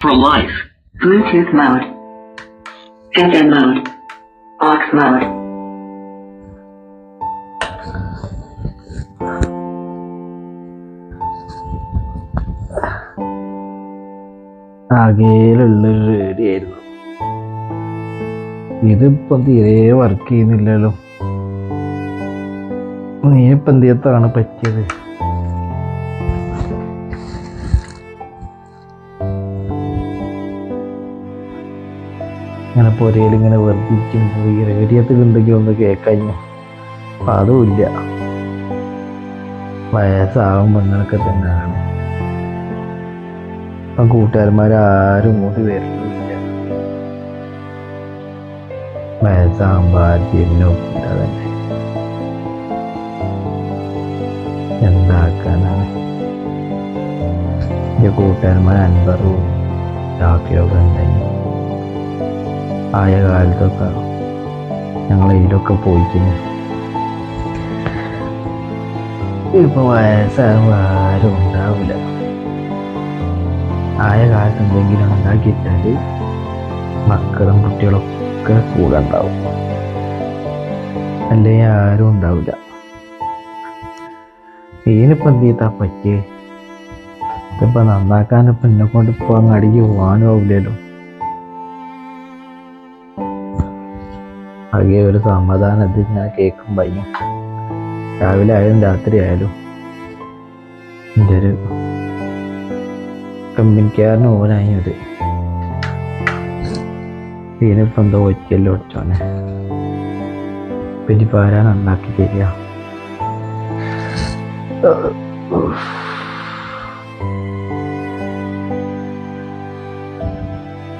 For life. Bluetooth mode. FM mode. Aux mode. ആകെയിലുള്ളൊരു റേഡിയായിരുന്നു ഇതിപ്പം തീരെ work ചെയ്യുന്നില്ലല്ലോ നീ ഇപ്പം എന്തിയത്താണ് പറ്റിയത് ഇങ്ങനെ പുരയിൽ ഇങ്ങനെ വെറുതെ പോയി റേഡിയത്തിൽ എന്തെങ്കിലും ഒന്ന് കേൾക്കഴിഞ്ഞു അപ്പം അതുമില്ല വയസ്സാകുമ്പോൾ ഇങ്ങനൊക്കെ തന്നെയാണ്. ഇപ്പം കൂട്ടുകാരന്മാരാരും ഇങ്ങോട്ട് വരുന്നില്ല വയസ്സാകുമ്പോൾ ആദ്യം ഒപ്പിട്ട തന്നെ. എന്താക്കാനാണ്? എന്റെ കൂട്ടുകാരന്മാർ അൻപറും രാത്രിയൊക്കെ ഉണ്ടായി ആയ കാലത്തൊക്കെ ഞങ്ങൾ ഇതിലൊക്കെ പോയിക്കുന്നു ഇപ്പൊ വയസ്സാകുമ്പോൾ ആരും ഉണ്ടാവില്ല. ആയ കാലത്ത് എന്തെങ്കിലും ഉണ്ടാക്കിയിട്ടാൽ മക്കളും കുട്ടികളൊക്കെ കൂടെ ഉണ്ടാവും. അല്ലെങ്കിൽ ആരും ഉണ്ടാവില്ല. ഇതിനിപ്പോൾ എന്ത് ചെയ്താ പറ്റിയേ? ഇതിപ്പോൾ നന്നാക്കാനിപ്പോൾ എന്നെ കൊണ്ട് ഇപ്പോൾ അങ്ങ് അടിക്ക് പോകാനും ആവില്ലല്ലോ. ആകെ ഒരു സമാധാനം ഇത് ഞാൻ കേൾക്കും പയ്യും രാവിലെ ആയാലും രാത്രി ആയാലും എന്റെ ഒരു കമ്പനിക്കാരന് ഓനായി ഒരു ഇതിനിപ്പോൾ എന്തോ ഒറ്റയല്ലോ ഒറ്റോനെ പിന്നെ ആരാ നന്നാക്കി തരിക.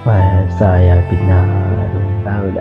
വയസ്സായ പിന്നെ ആരും ഉണ്ടാവില്ല.